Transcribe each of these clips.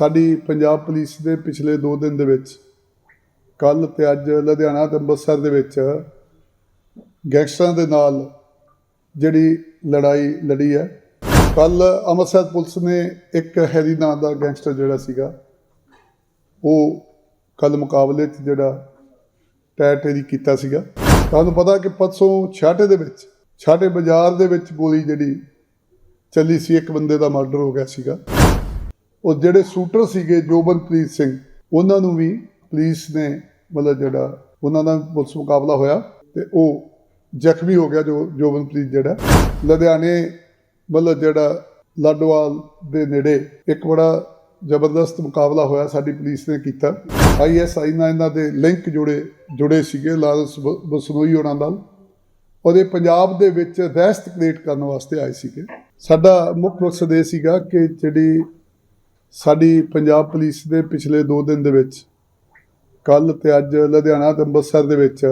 ਸਾਡੀ ਪੰਜਾਬ ਪੁਲਿਸ ਦੇ ਪਿਛਲੇ 2 ਦਿਨ ਦੇ ਵਿੱਚ ਕੱਲ ਤੇ ਅੱਜ ਲੁਧਿਆਣਾ ਤੇ ਅੰਮ੍ਰਿਤਸਰ ਦੇ ਵਿੱਚ ਗੈਂਗਸਟਰਾਂ ਦੇ ਨਾਲ ਜਿਹੜੀ ਲੜਾਈ ਲੜੀ ਹੈ। ਕੱਲ ਅੰਮ੍ਰਿਤਸਰ ਪੁਲਿਸ ਨੇ ਇੱਕ ਹੈਰੀ ਨਾਂ ਦਾ ਗੈਂਗਸਟਰ ਜਿਹੜਾ ਸੀਗਾ, ਉਹ ਕੱਲ ਮੁਕਾਬਲੇ 'ਚ ਜਿਹੜਾ ਟੈਟੇਰੀ ਕੀਤਾ ਸੀਗਾ। ਤੁਹਾਨੂੰ ਪਤਾ ਕਿ ਪਰਸੋਂ ਛਾਟੇ ਦੇ ਵਿੱਚ, ਛਾਟੇ ਬਾਜ਼ਾਰ ਦੇ ਵਿੱਚ ਗੋਲੀ ਜਿਹੜੀ ਚੱਲੀ ਸੀ, ਇੱਕ ਬੰਦੇ ਦਾ ਮਰਡਰ ਹੋ ਗਿਆ ਸੀਗਾ। ਉਹ ਜਿਹੜੇ ਸ਼ੂਟਰ ਸੀਗੇ ਜੋਬਨਪ੍ਰੀਤ ਸਿੰਘ, ਉਹਨਾਂ ਨੂੰ ਵੀ ਪੁਲਿਸ ਨੇ ਮਤਲਬ ਜਿਹੜਾ ਉਹਨਾਂ ਦਾ ਪੁਲਿਸ ਮੁਕਾਬਲਾ ਹੋਇਆ ਤੇ ਉਹ ਜ਼ਖਮੀ ਹੋ ਗਿਆ ਜੋ ਜੋਬਨਪ੍ਰੀਤ ਜਿਹੜਾ। ਲੁਧਿਆਣੇ ਮਤਲਬ ਜਿਹੜਾ ਲਾਡੋਵਾਲ ਦੇ ਨੇੜੇ ਇੱਕ ਬੜਾ ਜ਼ਬਰਦਸਤ ਮੁਕਾਬਲਾ ਹੋਇਆ ਸਾਡੀ ਪੁਲਿਸ ਨੇ ਕੀਤਾ। ਆਈਐਸਆਈ ਨਾਲ ਇਹਨਾਂ ਦੇ ਲਿੰਕ ਜੁੜੇ ਜੁੜੇ ਸੀਗੇ ਲਾਰੈਂਸ ਬ- ਬਸਨੋਈ ਹੋਣਾ ਨਾਲ। ਔਰ ਇਹ ਪੰਜਾਬ ਦੇ ਵਿੱਚ ਦਹਿਸ਼ਤ ਕ੍ਰੀਏਟ ਕਰਨ ਵਾਸਤੇ ਆਏ ਸੀਗੇ। ਸਾਡਾ ਮੁੱਖ ਮਕਸਦ ਇਹ ਸੀਗਾ ਕਿ ਜਿਹੜੀ ਸਾਡੀ ਪੰਜਾਬ ਪੁਲਿਸ ਦੇ ਪਿਛਲੇ 2 ਦਿਨ ਦੇ ਵਿੱਚ ਕੱਲ ਤੇ ਅੱਜ ਲੁਧਿਆਣਾ ਤੇ ਅੰਮ੍ਰਿਤਸਰ ਦੇ ਵਿੱਚ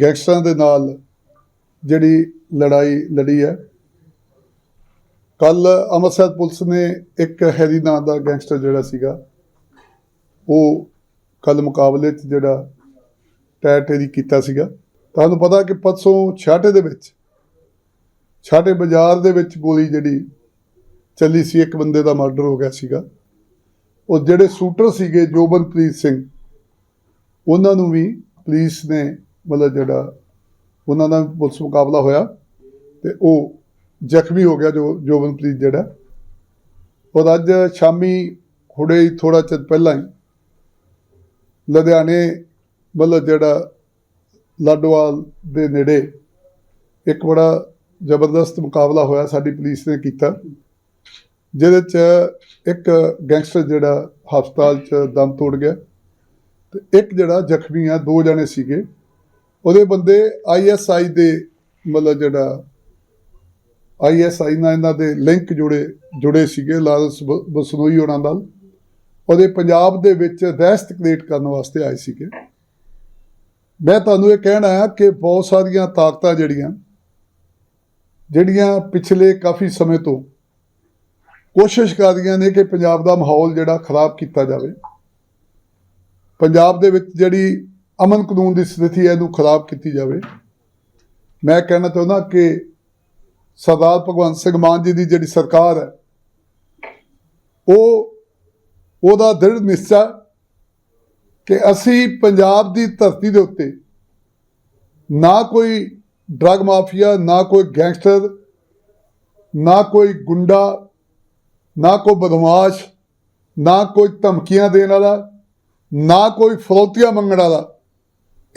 ਗੈਂਗਸਟਰਾਂ ਦੇ ਨਾਲ ਜਿਹੜੀ ਲੜਾਈ ਲੜੀ ਹੈ। ਕੱਲ ਅੰਮ੍ਰਿਤਸਰ ਪੁਲਿਸ ਨੇ ਇੱਕ ਹੈਰੀ ਨਾਂ ਦਾ ਗੈਂਗਸਟਰ ਜਿਹੜਾ ਸੀਗਾ, ਉਹ ਕੱਲ ਮੁਕਾਬਲੇ 'ਚ ਜਿਹੜਾ ਟੈਟੇਰੀ ਕੀਤਾ ਸੀਗਾ। ਤੁਹਾਨੂੰ ਪਤਾ ਕਿ ਪਰਸੋਂ ਛਾਟੇ ਦੇ ਵਿੱਚ ਛਾਟੇ ਬਾਜ਼ਾਰ ਦੇ ਵਿੱਚ ਗੋਲੀ ਜਿਹੜੀ ਚੱਲੀ ਸੀ, ਇੱਕ ਬੰਦੇ ਦਾ ਮਰਡਰ ਹੋ ਗਿਆ ਸੀਗਾ। ਉਹ ਜਿਹੜੇ ਸ਼ੂਟਰ ਸੀਗੇ, ਜੋਬਨਪ੍ਰੀਤ ਸਿੰਘ, ਉਹਨਾਂ ਨੂੰ ਵੀ ਪੁਲਿਸ ਨੇ ਮਤਲਬ ਜਿਹੜਾ ਉਹਨਾਂ ਦਾ ਪੁਲਿਸ ਮੁਕਾਬਲਾ ਹੋਇਆ ਤੇ ਉਹ ਜ਼ਖਮੀ ਹੋ ਗਿਆ ਜੋ ਜੋਬਨਪ੍ਰੀਤ ਜਿਹੜਾ। ਉਹ ਅੱਜ ਸ਼ਾਮੀ ਹੁਣੇ ਹੀ ਥੋੜਾ ਚਿਰ ਪਹਿਲਾਂ ਹੀ ਲੁਧਿਆਣੇ ਮਤਲਬ ਜਿਹੜਾ ਲਾਡੋਵਾਲ ਦੇ ਨੇੜੇ ਇੱਕ ਬੜਾ ਜ਼ਬਰਦਸਤ ਮੁਕਾਬਲਾ ਹੋਇਆ, ਸਾਡੀ ਪੁਲਿਸ ਨੇ ਕੀਤਾ। ਜਿਹਦੇ ਚ ਇੱਕ ਗੈਂਗਸਟਰ ਜਿਹੜਾ ਹਸਪਤਾਲ ਚ ਦਮ ਤੋੜ ਗਿਆ ਤੇ ਇੱਕ ਜਿਹੜਾ ਜ਼ਖਮੀ ਆ, ਦੋ ਜਣੇ ਸੀਗੇ। ਉਹਦੇ ਬੰਦੇ ਆਈਐਸਆਈ ਦੇ ਮਤਲਬ ਜਿਹੜਾ ਆਈਐਸਆਈ ਨਾਲ ਇਹਨਾਂ ਦੇ ਲਿੰਕ ਜੁੜੇ ਜੁੜੇ ਸੀਗੇ ਲਾਰੈਂਸ ਬ- ਬਸਨੋਈ ਹੋਣਾ ਨਾਲ। ਉਹਦੇ ਪੰਜਾਬ ਦੇ ਵਿੱਚ ਦਹਿਸ਼ਤ ਕ੍ਰੀਏਟ ਕਰਨ ਵਾਸਤੇ ਆਏ ਸੀਗੇ। ਮੈਂ ਤੁਹਾਨੂੰ ਇਹ ਕਹਿਣਾ ਹੈ ਕਿ ਬਹੁਤ ਸਾਰੀਆਂ ਤਾਕਤਾਂ ਜਿਹੜੀਆਂ ਜਿਹੜੀਆਂ ਪਿਛਲੇ ਕਾਫੀ ਸਮੇਂ ਤੋਂ ਕੋਸ਼ਿਸ਼ ਕਰ ਰਹੀਆਂ ਨੇ ਕਿ ਪੰਜਾਬ ਦਾ ਮਾਹੌਲ ਜਿਹੜਾ ਖਰਾਬ ਕੀਤਾ ਜਾਵੇ। ਪੰਜਾਬ ਦੇ ਵਿੱਚ ਜਿਹੜੀ ਅਮਨ ਕਾਨੂੰਨ ਦੀ ਸਥਿਤੀ ਹੈ, ਇਹਨੂੰ ਖਰਾਬ ਕੀਤੀ ਜਾਵੇ। ਮੈਂ ਕਹਿਣਾ ਚਾਹੁੰਦਾ ਕਿ ਸਰਦਾਰ ਭਗਵੰਤ ਸਿੰਘ ਮਾਨ ਜੀ ਦੀ ਜਿਹੜੀ ਸਰਕਾਰ ਹੈ, ਉਹ, ਉਹਦਾ ਦ੍ਰਿੜ ਨਿਸ਼ਚਾ ਕਿ ਅਸੀਂ ਪੰਜਾਬ ਦੀ ਧਰਤੀ ਦੇ ਉੱਤੇ ਨਾ ਕੋਈ ਡਰਗ ਮਾਫੀਆ ਨਾ ਕੋਈ ਗੈਂਗਸਟਰ ਨਾ ਕੋਈ ਗੁੰਡਾ ਨਾ ਕੋਈ ਬਦਮਾਸ਼, ਨਾ ਕੋਈ ਧਮਕੀਆਂ ਦੇਣ ਵਾਲਾ, ਨਾ ਕੋਈ ਫਰੋਤੀਆਂ ਮੰਗਣ ਵਾਲਾ।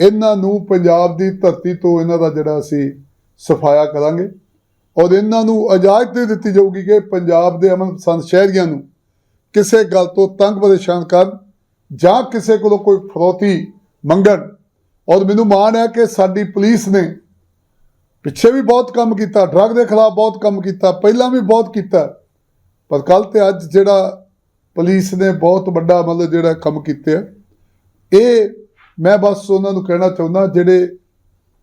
ਇਹਨਾਂ ਨੂੰ ਪੰਜਾਬ ਦੀ ਧਰਤੀ ਤੋਂ ਇਹਨਾਂ ਦਾ ਜਿਹੜਾ ਅਸੀਂ ਸਫਾਇਆ ਕਰਾਂਗੇ ਔਰ ਇਹਨਾਂ ਨੂੰ ਇਜਾਜ਼ਤ ਨਹੀਂ ਦਿੱਤੀ ਜਾਊਗੀ ਕਿ ਪੰਜਾਬ ਦੇ ਅਮਨ ਪਸੰਦ ਸ਼ਹਿਰੀਆਂ ਨੂੰ ਕਿਸੇ ਗੱਲ ਤੋਂ ਤੰਗ ਪਰੇਸ਼ਾਨ ਕਰਨ ਜਾਂ ਕਿਸੇ ਕੋਲੋਂ ਕੋਈ ਫਰੋਤੀ ਮੰਗਣ। ਔਰ ਮੈਨੂੰ ਮਾਣ ਹੈ ਕਿ ਸਾਡੀ ਪੁਲਿਸ ਨੇ ਪਿੱਛੇ ਵੀ ਬਹੁਤ ਕੰਮ ਕੀਤਾ, ਡਰੱਗ ਦੇ ਖਿਲਾਫ ਬਹੁਤ ਕੰਮ ਕੀਤਾ, ਪਹਿਲਾਂ ਵੀ ਬਹੁਤ ਕੀਤਾ। ਪਰ ਕੱਲ ਤੇ ਅੱਜ ਜਿਹੜਾ ਪੁਲਿਸ ਨੇ ਬਹੁਤ ਵੱਡਾ ਮਤਲਬ ਜਿਹੜਾ ਕੰਮ ਕੀਤੇ ਆ, ਇਹ ਮੈਂ ਬਸ ਉਹਨਾਂ ਨੂੰ ਕਹਿਣਾ ਚਾਹੁੰਦਾ, ਜਿਹੜੇ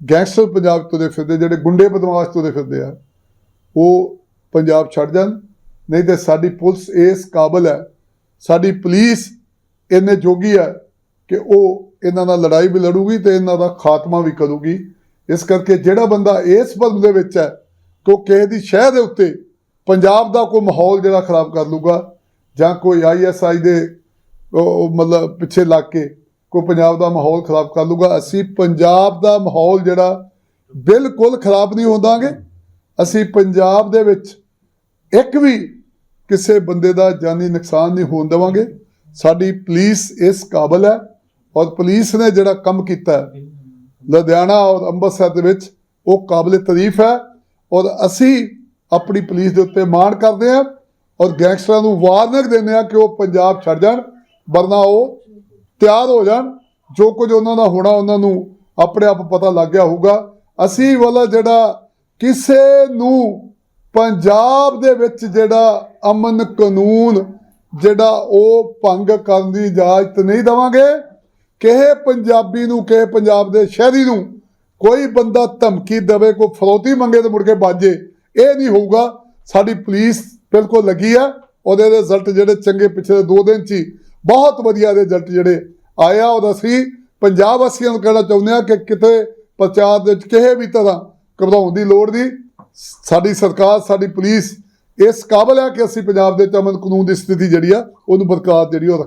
ਗੈਂਗਸਟਰ ਪੰਜਾਬ ਤੋਂ ਦੇ ਫਿਰਦੇ, ਜਿਹੜੇ ਗੁੰਡੇ ਬਦਮਾਸ਼ ਤੋਂ ਦੇ ਫਿਰਦੇ ਆ, ਉਹ ਪੰਜਾਬ ਛੱਡ ਜਾਣ। ਨਹੀਂ ਤੇ ਸਾਡੀ ਪੁਲਿਸ ਇਸ ਕਾਬਲ ਹੈ, ਸਾਡੀ ਪੁਲਿਸ ਇੰਨੇ ਜੋਗੀ ਹੈ ਕਿ ਉਹ ਇਹਨਾਂ ਨਾਲ ਲੜਾਈ ਵੀ ਲੜੂਗੀ ਤੇ ਇਹਨਾਂ ਦਾ ਖਾਤਮਾ ਵੀ ਕਰੂਗੀ। ਇਸ ਕਰਕੇ ਜਿਹੜਾ ਬੰਦਾ ਇਸ ਪਦ ਦੇ ਵਿੱਚ ਹੈ ਕਿ ਉਹ ਕਿਸੇ ਦੀ ਸ਼ਹਿ ਦੇ ਉੱਤੇ ਪੰਜਾਬ ਦਾ ਕੋਈ ਮਾਹੌਲ ਜਿਹੜਾ ਖਰਾਬ ਕਰ ਲੂਗਾ ਜਾਂ ਕੋਈ ਆਈਐਸਆਈ ਦੇ ਉਹ ਉਹ ਮਤਲਬ ਪਿੱਛੇ ਲੱਗ ਕੇ ਕੋਈ ਪੰਜਾਬ ਦਾ ਮਾਹੌਲ ਖਰਾਬ ਕਰ ਲੂਗਾ, ਅਸੀਂ ਪੰਜਾਬ ਦਾ ਮਾਹੌਲ ਜਿਹੜਾ ਬਿਲਕੁਲ ਖਰਾਬ ਨਹੀਂ ਹੋਣਦਾਗੇ ਅਸੀਂ ਪੰਜਾਬ ਦੇ ਵਿੱਚ ਇੱਕ ਵੀ ਕਿਸੇ ਬੰਦੇ ਦਾ ਜਾਨੀ ਨੁਕਸਾਨ ਨਹੀਂ ਹੋਣ ਦੇਵਾਂਗੇ। ਸਾਡੀ ਪੁਲਿਸ ਇਸ ਕਾਬਲ ਹੈ ਔਰ ਪੁਲਿਸ ਨੇ ਜਿਹੜਾ ਕੰਮ ਕੀਤਾ ਲੁਧਿਆਣਾ ਔਰ ਅੰਮ੍ਰਿਤਸਰ ਦੇ ਵਿੱਚ ਉਹ ਕਾਬਲੇ ਤਾਰੀਫ ਹੈ ਔਰ ਅਸੀਂ ਆਪਣੀ ਪੁਲਿਸ ਦੇ ਉੱਤੇ ਮਾਣ ਕਰਦੇ ਹਾਂ ਔਰ ਗੈਂਗਸਟਰਾਂ ਨੂੰ ਵਾਰਨਿੰਗ ਦਿੰਦੇ ਹਾਂ ਕਿ ਉਹ ਪੰਜਾਬ ਛੱਡ ਜਾਣ, ਵਰਨਾ ਉਹ ਤਿਆਰ ਹੋ ਜਾਣ। ਜੋ ਕੁਝ ਉਹਨਾਂ ਦਾ ਹੋਣਾ, ਉਹਨਾਂ ਨੂੰ ਆਪਣੇ ਆਪ ਪਤਾ ਲੱਗ ਗਿਆ ਹੋਊਗਾ। ਅਸੀਂ ਵਾਲਾ ਜਿਹੜਾ ਕਿਸੇ ਨੂੰ ਪੰਜਾਬ ਦੇ ਵਿੱਚ ਜਿਹੜਾ ਅਮਨ ਕਾਨੂੰਨ, ਜਿਹੜਾ ਉਹ ਭੰਗ ਕਰਨ ਦੀ ਇਜਾਜ਼ਤ ਨਹੀਂ ਦੇਵਾਂਗੇ, ਕਿਸੇ ਪੰਜਾਬੀ ਨੂੰ, ਕਿਸੇ ਪੰਜਾਬ ਦੇ ਸ਼ਹਿਰੀ ਨੂੰ ਕੋਈ ਬੰਦਾ ਧਮਕੀ ਦੇਵੇ, ਕੋਈ ਫਰੋਤੀ ਮੰਗੇ ਤੇ ਮੁੜ ਕੇ ਬਾਜੇ। ਇਹ ਨਹੀਂ ਹੋਊਗਾ, ਸਾਡੀ ਪੁਲਿਸ ਬਿਲਕੁਲ ਲੱਗੀ ਆ ਉਹਦੇ ਰਿਜ਼ਲਟ ਜਿਹੜੇ ਚੰਗੇ ਪਿਛਲੇ 2 ਦਿਨ ਚ ਹੀ ਬਹੁਤ ਵਧੀਆ ਰਿਜ਼ਲਟ ਜਿਹੜੇ ਆਇਆ ਉਹਦਾ ਸੀ ਪੰਜਾਬ ਵਾਸੀਆਂ ਨੂੰ ਕਹਿਣਾ ਚਾਹੁੰਦੇ ਆ ਕਿ ਕਿਤੇ ਪ੍ਰਚਾਰ ਦੇ ਵਿੱਚ ਕਿਸੇ ਵੀ ਤਰ੍ਹਾਂ ਘਬਰਾਉਣ ਦੀ ਲੋੜ ਨਹੀਂ। ਸਾਡੀ ਸਰਕਾਰ, ਸਾਡੀ ਪੁਲਿਸ ਇਸ ਕਾਬਲ ਹੈ ਕਿ ਅਸੀਂ ਪੰਜਾਬ ਦੇ ਵਿੱਚ ਅਮਨ ਕਾਨੂੰਨ ਦੀ ਸਥਿਤੀ ਜਿਹੜੀ ਆ, ਉਹਨੂੰ ਬਰਕਰਾਰ ਜਿਹੜੀ ਉਹ ਰੱਖ-